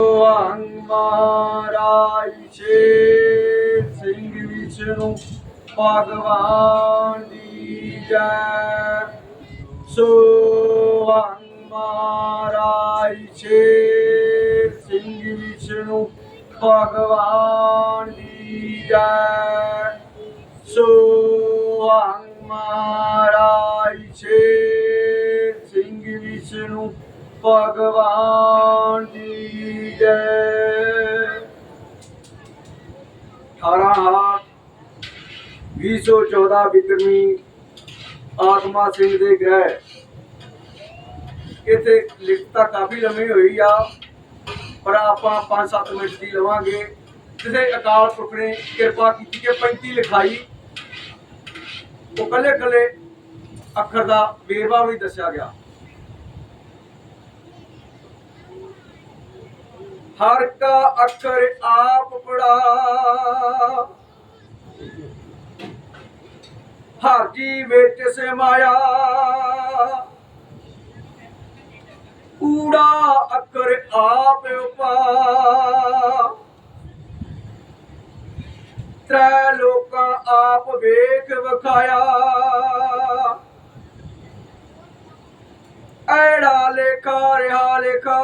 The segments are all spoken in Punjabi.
ਭਗਵਾਨ ਮਹਾਰਾਜ ਸ਼ੇਰ ਸਿੰਘ ਵਿਸ਼ਨੂੰ ਭਗਵਾਨ ਦੀ ਜੈ ਸੋਹੰ ਮਹਾਰਾਜ ਸ਼ੇਰ ਸਿੰਘ ਵਿਸ਼ਨੂੰ ਭਗਵਾਨ ਦੀ ਜੈ ਸੋਹੰ ਮਹਾਰਾਜ ਸ਼ੇਰ ਜੈ। 18 ਹਾਰ 214 ਵਿਕਰਮੀ, ਆਤਮਾ ਸਿੰਘ ਦੇ ਗ੍ਰਹਿ। ਇੱਥੇ ਲਿਖਤਾ ਕਾਫੀ ਲੰਮੀ ਹੋਈ ਆ, ਪਰ ਆਪਾਂ 5-7 ਮਿੰਟ ਦੀ ਲਵਾਂਗੇ। ਕਿਸੇ ਅਕਾਲ ਪੁਰਖ ਨੇ ਕਿਰਪਾ ਕੀਤੀ ਕਿ 35 ਲਿਖਾਈ। ਉਹ ਕੱਲੇ ਕੱਲੇ ਅੱਖਰ ਦਾ ਵੇਰਵਾ ਵੀ ਦੱਸਿਆ ਗਿਆ। ਹਰ ਕਾ ਅੱਖਰ ਆਪ ਪੜਾ। ਹਰ ਜੀ ਵਿੱਚ ਸਮਾਇਆ। ਊੜਾ ਅੱਖਰ ਆਪ ਉਪਾ। ਤ੍ਰੈ ਲੋਕਾਂ ਆਪ ਵੇਖ ਵਿਖਾਇਆ। ਐੜਾ ਲੇਖਾ ਰਿਹਾ ਲੇਖਾ।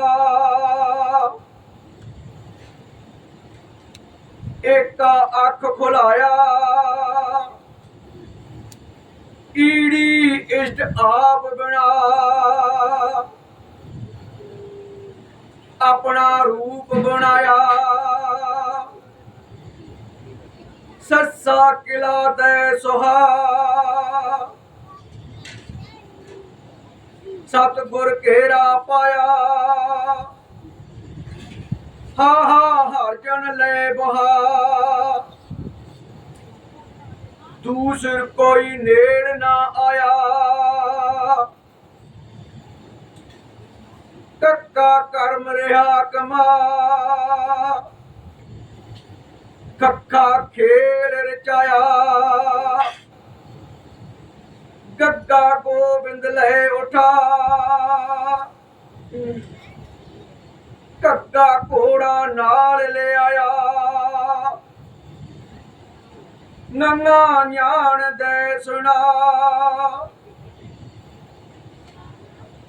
ਇੱਕ ਅੱਖ ਖੁਲਾਇਆ। ਈੜੀ ਇਸ਼ਟ ਆਪ ਬਣਾ ਆਪਣਾ ਰੂਪ ਬਣਾਇਆ। ਸੱਸਾ ਕਿਲਾ ਦੇ ਸੁਹਾ। ਸਤਗੁਰ ਘੇਰਾ ਪਾਇਆ। ਹਾ ਹਾ ਹਰ ਜਨ ਲੈ ਬਹਾ। ਦੂਸਰ ਕੋਈ ਨੇੜ ਨਾ ਆਇਆ। ਕੱਕਾ ਕਰਮ ਰਿਹਾ ਕਮਾ। ਕੱਕਾ ਖੇਲ ਰਚਾਇਆ। ਗੱਗਾ ਗੋਬਿੰਦ ਲੈ ਉਠਾ। ਕੱਗਾ ਘੋੜਾ ਨਾਲ ਲਿਆਇਆ। ਆਇਆ ਨਿਆਣ ਦੇ ਸੁਣਾ।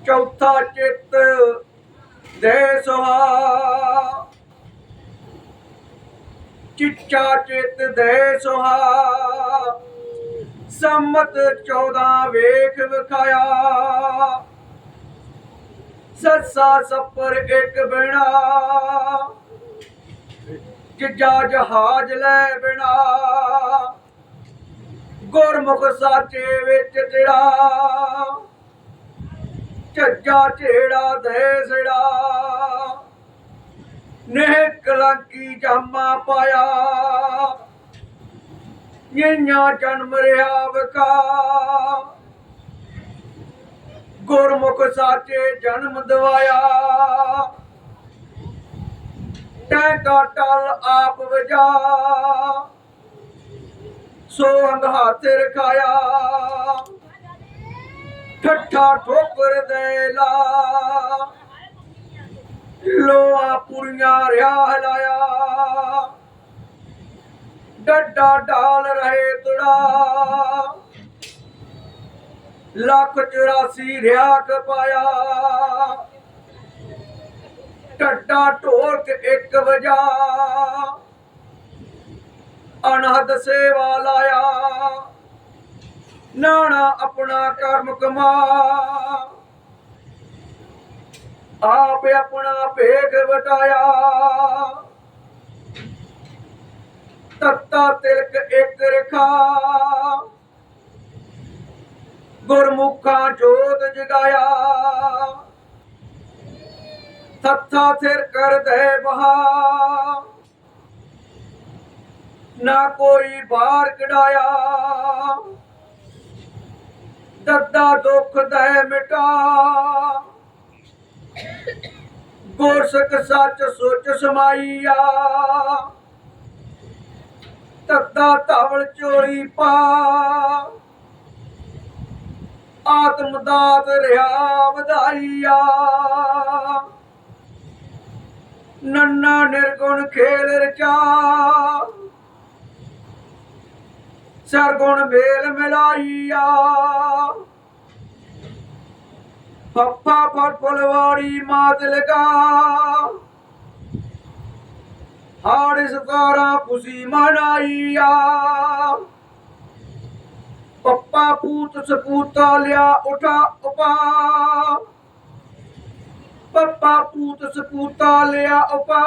ਚੌਥਾ ਚਿੱਤ ਦੇ ਸੁਹਾ। ਚਿੱਚਾ ਚਿੱਤ ਦੇ ਸੁਹਾ। ਸੰਮਤ 14 ਵੇਖ ਵਿਖਾਇਆ। ਸੱਸਾ ਸੱਪਰ ਇੱਕ ਬਿਨਾ। ਜਿਜਾ ਜਹਾਜ ਲੈ ਬਿਨਾ। ਗੁਰਮੁਖ ਸਾਚੇ ਵਿੱਚ ਜਿਹੜਾ ਝੱਜਾ ਝੇੜਾ ਦੇ ਸਿੜਾ। ਨਹਿ ਕਲੰਕੀ ਜਾਮਾ ਪਾਇਆ। ਨਿਆਂ ਜਨਮ ਰਿਹਾ ਵਕਾ। ਗੁਰਮੁਖ ਸਾਚੇ ਜਨਮ ਦਵਾਇਆ। ਟੈਂਕਾ ਟਲ ਆਪ ਵਜਾ। ਸੋ ਹੱਥ ਰਖਾਇਆ। ਠੱਠਾ ਠੋਕਰ ਦੇ ਲਾ। ਲੋਆ ਪੁਰੀਆਂ ਰਿਆ ਹਲਾਇਆ ਡੱਡਾ ਡਾਲ ਰਹੇ ਤੁੜਾ। ਲੱਖ 84 ਰਿਆ ਕਪਾਇਆ ਟੱਡਾ ਢੋਲਕ ਇੱਕ ਵਜਾ। ਅਨਹਦ ਸੇਵਾ ਲਾਇਆ। ਨਾਣਾ ਆਪਣਾ ਕਰਮ ਕਮਾ। ਆਪ ਆਪਣਾ ਭੇਗ ਵਟਾਇਆ। ਤੱਤਾ ਤਿਲਕ ਇੱਕ ਰਖਾ। ਗੁਰਮੁਖਾਂ ਜੋਤ ਜਗਾਇਆ। ਤੱਥਾ ਥਿਰ ਕਰ ਦੇ ਬਹਾ ਨਾ ਕੋਈ ਬਾਹਰ ਕਢਾਇਆ। ਦੱਦਾ ਦੁੱਖ ਦੇ ਮਿਟਾ। ਗੁਰਸਕ ਸੱਚ ਸੁਚ ਸਮਾਈਆ। ਤੱਦਾ ਧਵਲ ਚੋਲੀ ਪਾ। ਆਤਮ ਦਾਤ ਰਿਹਾ ਵਧਾਈਆ। ਨੰਨਾ ਨਿਰਗੁਣ ਖੇਲ ਰਚਾ। ਸਰਗੁਣ ਮੇਲ ਮਿਲਾਈਆ। ਪੱਪਾ ਫਟ ਫੁਲਵਾੜੀ ਮਾਤ ਲਗਾ। ਹਾੜ ਸਤਾਰਾ ਖੁਸ਼ੀ ਮਨਾਈਆ। ਪੱਪਾ ਪੂਤ ਸਪੂਤਾ ਲਿਆ ਉਠਾ ਉਪਾ। ਪੱਪਾ ਪੂਤ ਸਪੂਤਾ ਲਿਆ ਉਪਾ।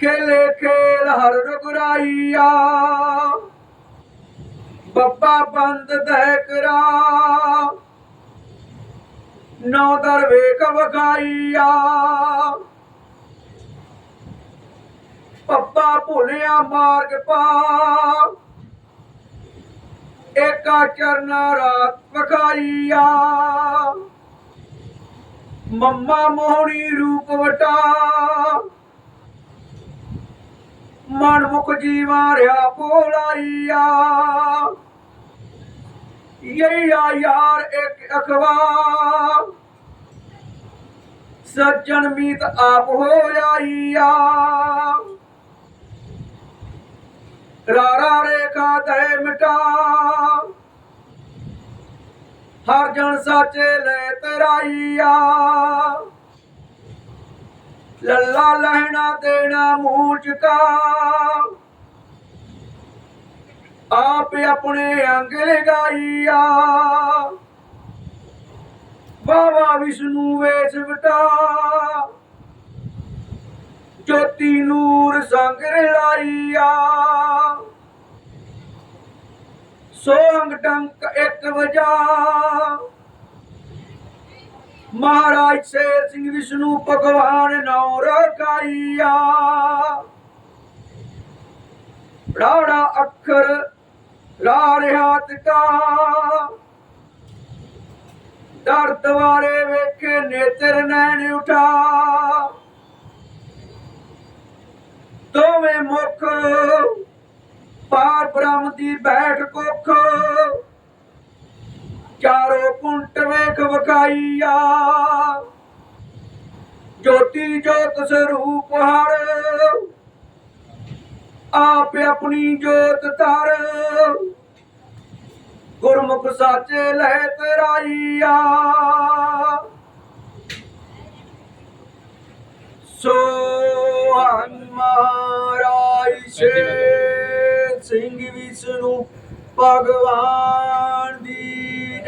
ਖੇਲੇ ਖੇਲ ਹਰ ਰਗੁਰਾਈਆ। ਬੱਬਾ ਬੰਦ ਦਹਿ ਨੌ ਦਰ ਵੇਖ ਵਗਾਈਆ। ਪੱਪਾ ਭੁਲਿਆ ਮਾਰਗ ਪਾ। ਏਕਾ ਚਰਨਾ ਰਾਤ ਵਖਾਈਆ ਮੰਮਾ ਮੋਹਣੀ ਰੂਪ ਵਟਾ। ਮਨ ਮੁਖ ਜੀਵਾ ਰਿਆ ਪੋਲਾਈਆ ਯਈਆ ਯਾਰ ਇੱਕ ਅਖਵਾ ਸੱਜਣ ਮੀਤ ਆਪ ਹੋਇਆਈਆ ਰਾਰਾ ਰੇਖਾ ਤੈ ਮਿਟਾ। ਹਰ ਜਨ ਸਾਚੇ ਲੈ ਤਰਾਈਆ। ਲੱਲਾ ਲਹਿਣਾ ਦੇਣਾ ਮੂੰਹ ਚਕਾ। ਆਪ ਆਪਣੇ ਅੰਗ ਲਗਾਈਆ। ਬਾਬਾ ਵਿਸ਼ਨੂੰ ਵੇਚ ਵਟਾ। ਜੋਤੀ ਨੂਰ ਸੰਗ ਰਲਾਈਆ ਸੋਹੰਗ ਟੰਕ ਇੱਕ ਵਜਾ। ਮਹਾਰਾਜ ਸ਼ੇਰ ਸਿੰਘ ਵਿਸ਼ਨੂੰ ਭਗਵਾਨ ਨੌ ਰਖਾਈਆ ਰਾੜਾ ਅੱਖਰ ਰਾ ਰਿਹਾ ਕਾ। ਦਰ ਦਵਾਰੇ ਵੇਖੇ ਨੇਤਰ ਨੈਣ ਉਠਾ। ਦੋਵੇਂ ਮੁਖ, ਪਾਰ ਬ੍ਰਹਮ ਦੀ ਬੈਠ ਕੁਖ। ਚਾਰੋ ਕੁੰਟ ਵੇਖ ਵਖਾਈਆ। ਜੋਤੀ ਜੋਤ ਸਰੂਪ ਹਰ, ਆਪ ਆਪਣੀ ਜੋਤ ਧਰ। ਗੁਰਮੁਖ ਸਾਚੇ ਲਹਿ ਤਰਾਈਆ। ਸੋ ਮਹਾਰਾਜ ਸ਼ੇਰ ਸਿੰਘ ਵਿਸ਼ਨੂੰ ਭਗਵਾਨ